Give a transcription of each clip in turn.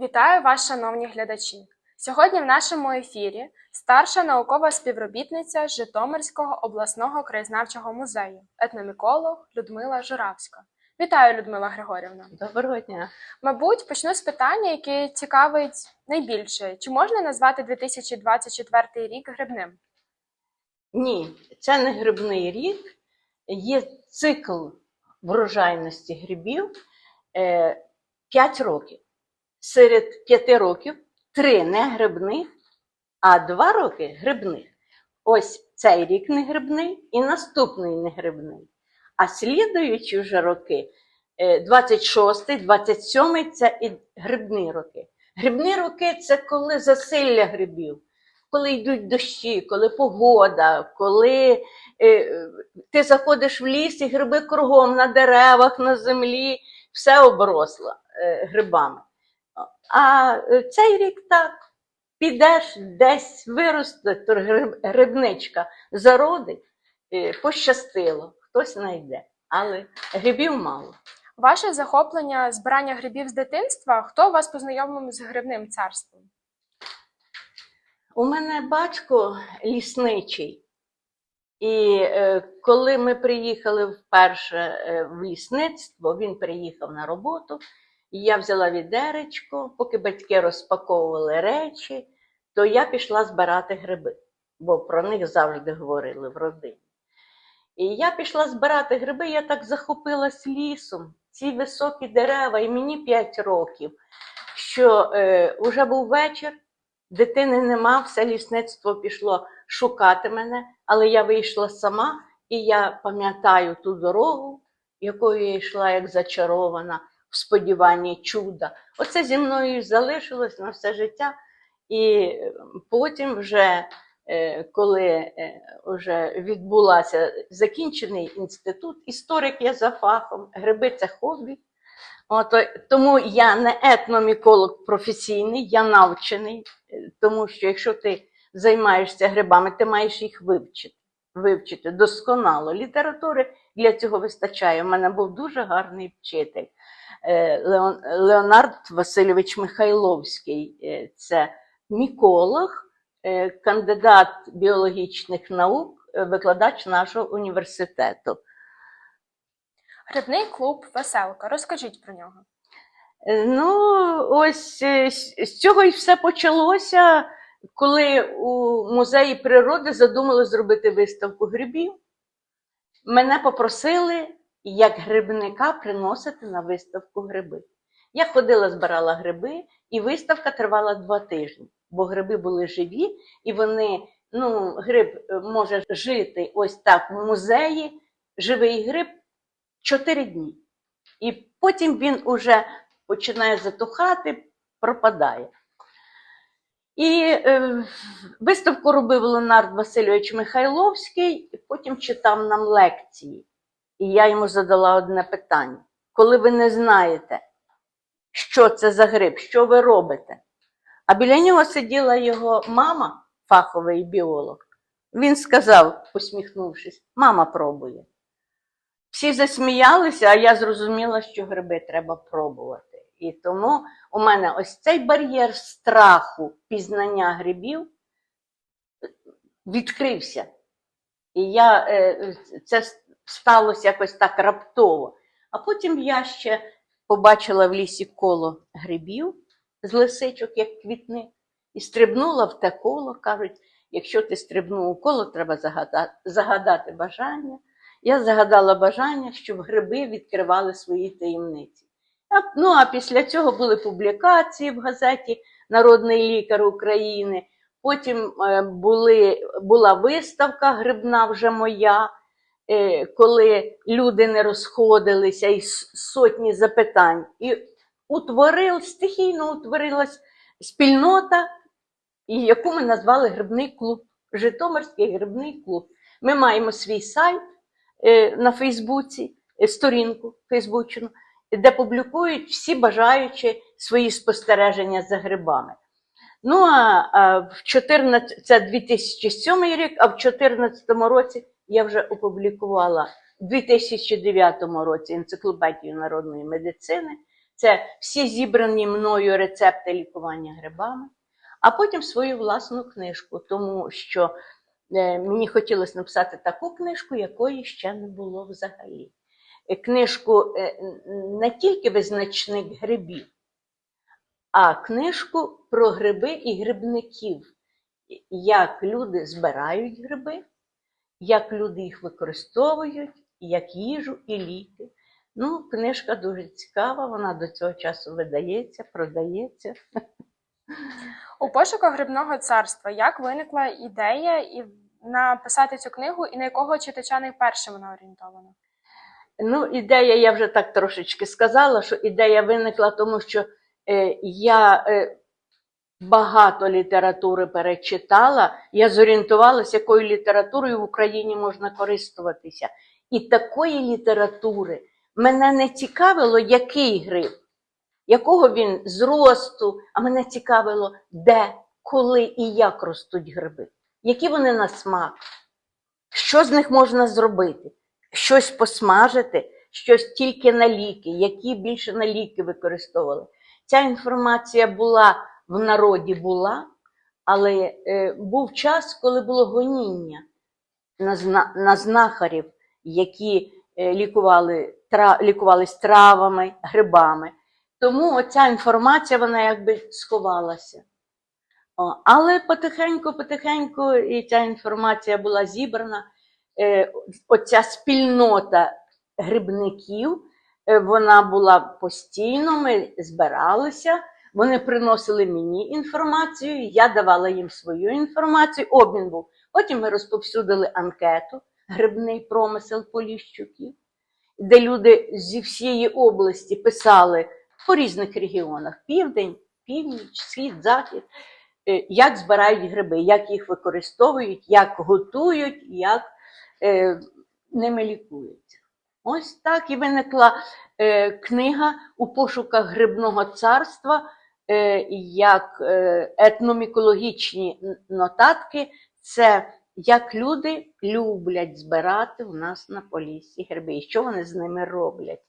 Вітаю вас, шановні глядачі! Сьогодні в нашому ефірі старша наукова співробітниця Житомирського обласного краєзнавчого музею, етноміколог Людмила Журавська. Вітаю, Людмила Григорівна. Доброго дня. Мабуть, почну з питання, яке цікавить найбільше: чи можна назвати 2024 рік грибним? Ні, це не грибний рік. Є цикл врожайності грибів 5 років. Серед 5 років 3 не грибних, а 2 роки грибних. Ось цей рік не грибний і наступний не грибний. А слідуючі вже роки, е, 26, 27 це і грибні роки. Грибні роки це коли засилля грибів, коли йдуть дощі, коли погода, коли е, ти заходиш в ліс і гриби кругом на деревах, на землі, все обросло е, грибами. А е, цей рік так. Підеш десь виросте грибничка, зародить, е, пощастило, хтось знайде, але грибів мало. Ваше захоплення збирання грибів з дитинства? Хто вас познайомив з грибним царством? У мене батько лісничий. І е, коли ми приїхали вперше е, в лісництво, він приїхав на роботу, і я взяла відеречко, поки батьки розпаковували речі, то я пішла збирати гриби, бо про них завжди говорили в родині. І я пішла збирати гриби, я так захопилась лісом, ці високі дерева, і мені 5 років, що е, вже був вечір, дитини нема, все лісництво пішло шукати мене, але я вийшла сама, і я пам'ятаю ту дорогу, якою я йшла як зачарована, в сподіванні чуда. Оце зі мною залишилось на все життя. І потім, вже, е, коли е, вже відбулася закінчений інститут, історик я за фахом, гриби це хобі. От, тому я не етноміколог професійний, я навчений, е, тому що якщо ти займаєшся грибами, ти маєш їх вивчити. Вивчити досконало. Літератури для цього вистачає. У мене був дуже гарний вчитель Леонард Васильович Михайловський. Е, Це міколог, е, кандидат біологічних наук, е, викладач нашого університету. Грибний клуб Веселка. Розкажіть про нього. Е, Ну, ось е, з цього і все почалося, коли у музеї природи задумали зробити виставку грибів. Мене попросили як грибника приносити на виставку гриби. Я ходила, збирала гриби, і виставка тривала два тижні, бо гриби були живі, і вони, ну, гриб е, може жити ось так в музеї, живий гриб чотири дні. І потім він уже починає затухати, пропадає. І е, виставку робив Леонард Васильович Михайловський, і потім читав нам лекції. І я йому задала одне питання: коли ви не знаєте, що це за гриб, що ви робите? А біля нього сиділа його мама, фаховий біолог. Він сказав, посміхнувшись, мама пробує. Всі засміялися, а я зрозуміла, що гриби треба пробувати. І тому у мене ось цей бар'єр страху пізнання грибів відкрився. І я, е, це сталося якось так раптово. А потім я ще побачила в лісі коло грибів з лисичок, як квітник, і стрибнула в те коло. Кажуть, якщо ти стрибнув у коло, треба загадати, загадати бажання. Я загадала бажання, щоб гриби відкривали свої таємниці. Ну а після цього були публікації в газеті Народний лікар України. Потім е, були, була виставка грибна вже моя, коли люди не розходилися і сотні запитань. І утворив, стихійно утворилась спільнота, яку ми назвали Грибний клуб, Житомирський грибний клуб. Ми маємо свій сайт е, на Фейсбуці, е, сторінку Фейсбучну, де публікують всі бажаючі свої спостереження за грибами. Ну, а в 14, це 2007 рік, а в 2014 році я вже опублікувала в 2009 році енциклопедію народної медицини. Це всі зібрані мною рецепти лікування грибами, а потім свою власну книжку, тому що е, мені хотілося написати таку книжку, якої ще не було взагалі. Е, Книжку е, не тільки визначник грибів, а книжку про гриби і грибників, як люди збирають гриби, як люди їх використовують, як їжу і ліки. Ну, книжка дуже цікава, вона до цього часу видається, продається. У пошуках грибного царства як виникла ідея і написати цю книгу, і на якого читача найперше вона орієнтована? Ну, ідея, я вже так трошечки сказала, що ідея виникла, тому що е, я е, багато літератури перечитала, я зорієнтувалася, якою літературою в Україні можна користуватися. І такої літератури мене не цікавило, який гриб, якого він зросту, а мене цікавило, де, коли і як ростуть гриби, які вони на смак, що з них можна зробити щось посмажити, щось тільки на ліки, які більше на ліки використовували. Ця інформація була в народі була, але е, був час, коли було гоніння на, зна, на знахарів, які е, лікували, лікувались травами, грибами. Тому оця інформація вона якби сховалася. Але потихеньку, потихеньку і ця інформація була зібрана е, оця спільнота грибників, вона була постійно, ми збиралися, вони приносили мені інформацію, я давала їм свою інформацію, обмін був. Потім ми розповсюдили анкету Грибний промисел Поліщуків, де люди зі всієї області писали по різних регіонах: південь, північ, схід, захід е, як збирають гриби, як їх використовують, як готують, як е, ними лікуються. Ось так і виникла е, книга у пошуках грибного царства, е, як е, етномікологічні нотатки. Це як люди люблять збирати у нас на полісі гриби, і що вони з ними роблять.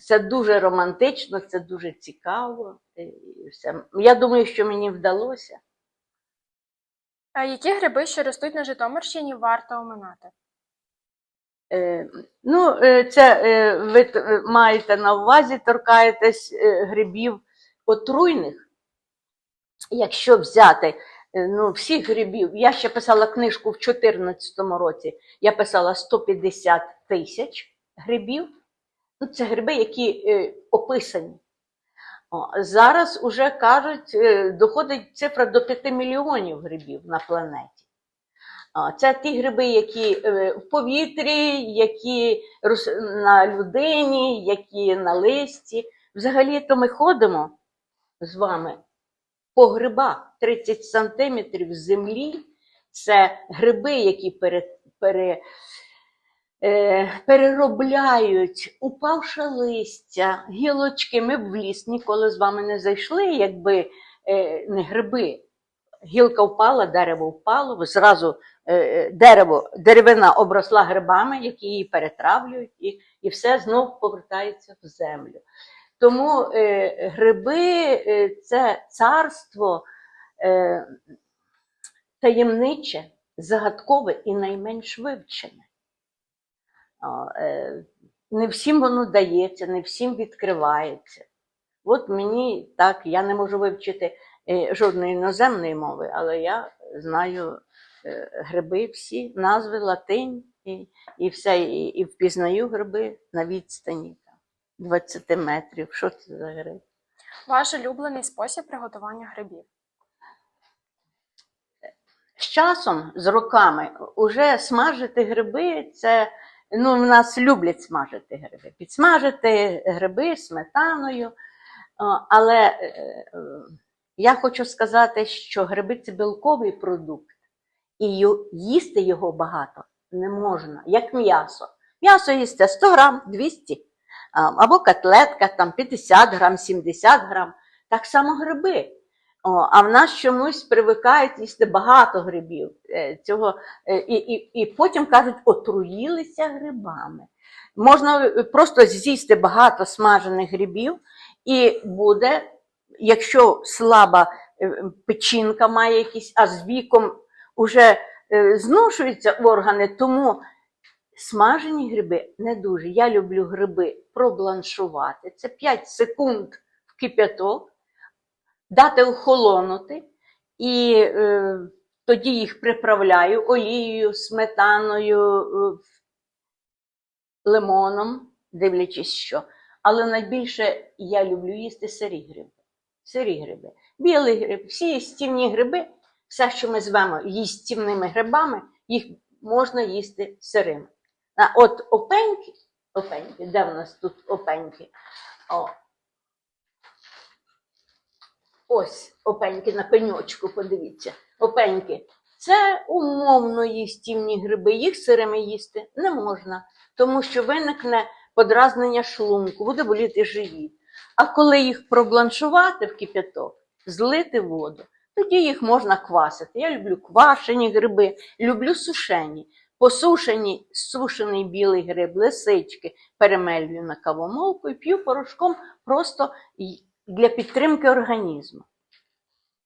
Це дуже романтично, це дуже цікаво. е. Я думаю, що мені вдалося. А які гриби, що ростуть на Житомирщині, варто оминати? Е, Ну, е, це е, ви маєте на увазі, торкаєтесь грибів отруйних. Якщо взяти ну, всіх грибів, я ще писала книжку в 2014 році, я писала 150 тисяч грибів. Ну, це гриби, які описані. Зараз уже кажуть, доходить цифра до 5 мільйонів грибів на планеті. Це ті гриби, які е, в повітрі, які на людині, які на листі. Взагалі-то ми ходимо з вами по грибах 30 сантиметрів землі. Це гриби, які пере, пере, е, переробляють упавше листя, гілочки. Ми б в ліс ніколи з вами не зайшли, якби е, не гриби. Гілка впала, дерево впало, зразу е, дерево, деревина обросла грибами, які її перетравлюють, і, і все знов повертається в землю. Тому е, гриби е, це царство е, таємниче, загадкове і найменш вивчене. Е, не всім воно дається, не всім відкривається. От мені так, я не можу вивчити е, жодної іноземної мови, але я знаю е, гриби всі, назви латинь і, і все, і, і впізнаю гриби на відстані 20 метрів. Що це за гриб? Ваш улюблений спосіб приготування грибів? З часом, з роками, уже смажити гриби це. Ну, в нас люблять смажити гриби. Підсмажити гриби сметаною. Але е, я хочу сказати, що гриби це білковий продукт, і їсти його багато не можна, як м'ясо. М'ясо їсти 100 грам, 200, або котлетка там 50 грам, 70 грам. Так само гриби. О, а в нас чомусь привикають їсти багато грибів. Е, Цього, е, і, і, і потім кажуть, отруїлися грибами. Можна просто з'їсти багато смажених грибів, і буде, якщо слаба е, печінка має якісь, а з віком вже е, зношуються органи, тому смажені гриби не дуже. Я люблю гриби пробланшувати. Це 5 секунд в кип'яток, дати охолонути, і е, тоді їх приправляю олією, сметаною, е, лимоном, дивлячись що. Але найбільше я люблю їсти сирі гриби. Сирі гриби. Білий гриб, всі їстівні гриби, все, що ми звемо їстівними грибами, їх можна їсти сирими. А от опеньки, опеньки, де в нас тут опеньки? О. Ось опеньки на пеньочку, подивіться. Опеньки. Це умовно їстівні гриби, їх сирими їсти не можна, тому що виникне подразнення шлунку, буде боліти живіт. А коли їх пробланшувати в кип'яток, злити воду, тоді їх можна квасити. Я люблю квашені гриби, люблю сушені. Посушені, сушений білий гриб, лисички перемелюю на кавомолку і п'ю порошком просто для підтримки організму.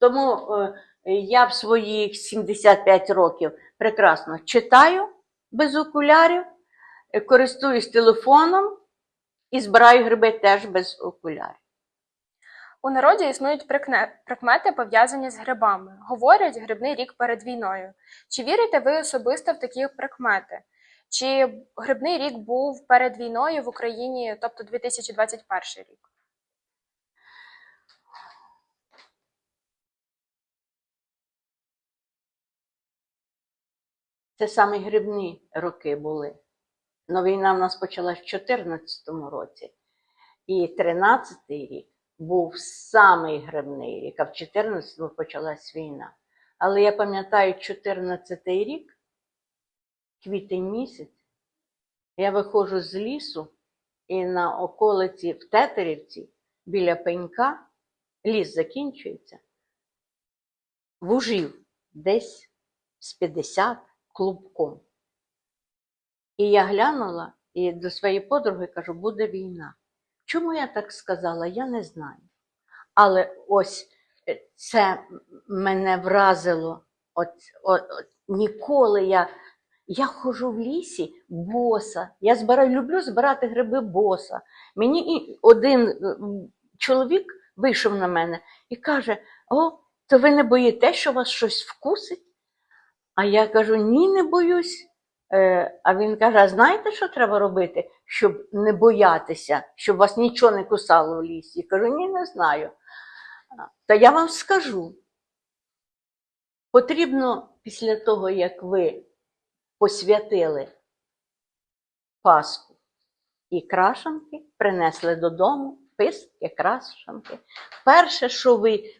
Тому е, я в своїх 75 років прекрасно читаю без окулярів, е, користуюсь телефоном і збираю гриби теж без окулярів. У народі існують прикне- прикмети, пов'язані з грибами. Говорять грибний рік перед війною. Чи вірите ви особисто в такі прикмети? Чи грибний рік був перед війною в Україні, тобто 2021 рік? Це саме грибні роки були. Но війна в нас почалась в 2014 році. І 13-й рік був самий грибний рік, а в 14-му почалась війна. Але я пам'ятаю 14-й рік, квітень місяць, я виходжу з лісу і на околиці в Тетерівці біля пенька ліс закінчується. Вужів десь з 50 клубком. І я глянула і до своєї подруги кажу, буде війна. Чому я так сказала, я не знаю. Але ось е, це мене вразило. От, от, от, ніколи я. Я ходжу в лісі боса. Я збираю, люблю збирати гриби боса. Мені один е, чоловік вийшов на мене і каже: О, то ви не боїтесь, що вас щось вкусить? А я кажу: ні, не боюсь. Е, а він каже: а знаєте, що треба робити, щоб не боятися, щоб вас нічого не кусало в лісі? Я кажу, ні, не знаю. Та я вам скажу. Потрібно після того, як ви посвятили Пасху і крашанки, принесли додому писки, крашанки. Перше, що ви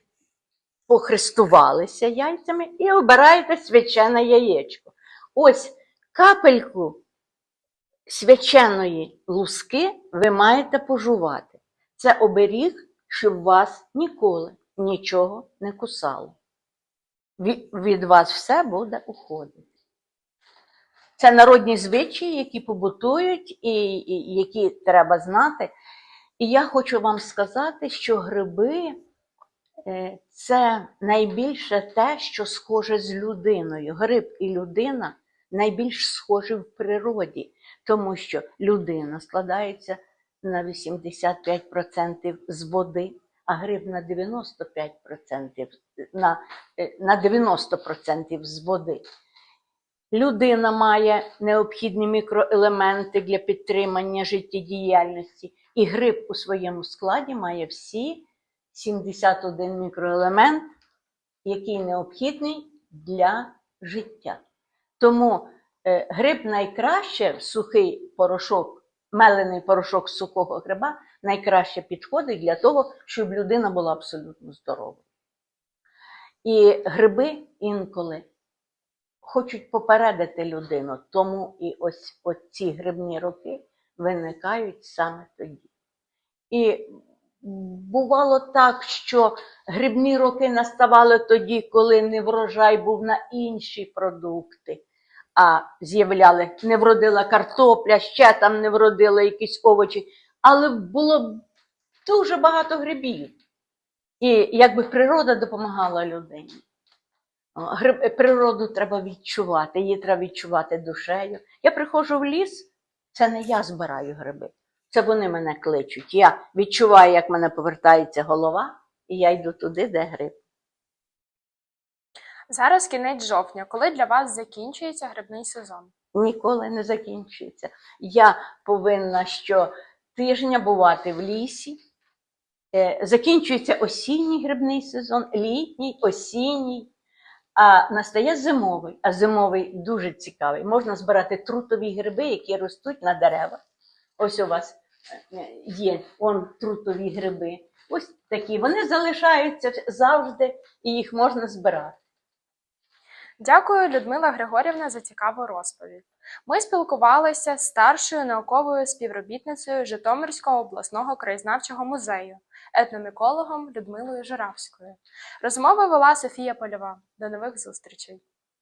похрестувалися яйцями і обираєте свячене яєчко. Ось капельку свяченої луски ви маєте пожувати. Це оберіг, щоб вас ніколи нічого не кусало. Від, вас все буде уходити. Це народні звичаї, які побутують і, і які треба знати. І я хочу вам сказати, що гриби е, це найбільше те, що схоже з людиною. Гриб і людина найбільш схожі в природі, тому що людина складається на 85% з води, а гриб на 95%, на, е, на 90% з води. Людина має необхідні мікроелементи для підтримання життєдіяльності, і гриб у своєму складі має всі 71 мікроелемент, який необхідний для життя. Тому е, гриб найкраще, сухий порошок, мелений порошок сухого гриба, найкраще підходить для того, щоб людина була абсолютно здорова. І гриби інколи хочуть попередити людину, тому і ось, ці грибні роки виникають саме тоді. І бувало так, що грибні роки наставали тоді, коли не врожай був на інші продукти, а з'являли, не вродила картопля, ще там не вродили якісь овочі. Але було дуже багато грибів. І якби природа допомагала людині. Природу треба відчувати, її треба відчувати душею. Я приходжу в ліс, це не я збираю гриби, це вони мене кличуть. Я відчуваю, як мене повертається голова, і я йду туди, де гриб. Зараз кінець жовтня, коли для вас закінчується грибний сезон. Ніколи не закінчується. Я повинна щотижня бувати в лісі. Е, Закінчується осінній грибний сезон, літній, осінній, а настає зимовий. А зимовий дуже цікавий. Можна збирати трутові гриби, які ростуть на деревах. Ось у вас е, є он трутові гриби. Ось такі. Вони залишаються завжди, і їх можна збирати. Дякую, Людмила Григорівна, за цікаву розповідь. Ми спілкувалися з старшою науковою співробітницею Житомирського обласного краєзнавчого музею, етномікологом Людмилою Журавською. Розмову вела Софія Польова. До нових зустрічей!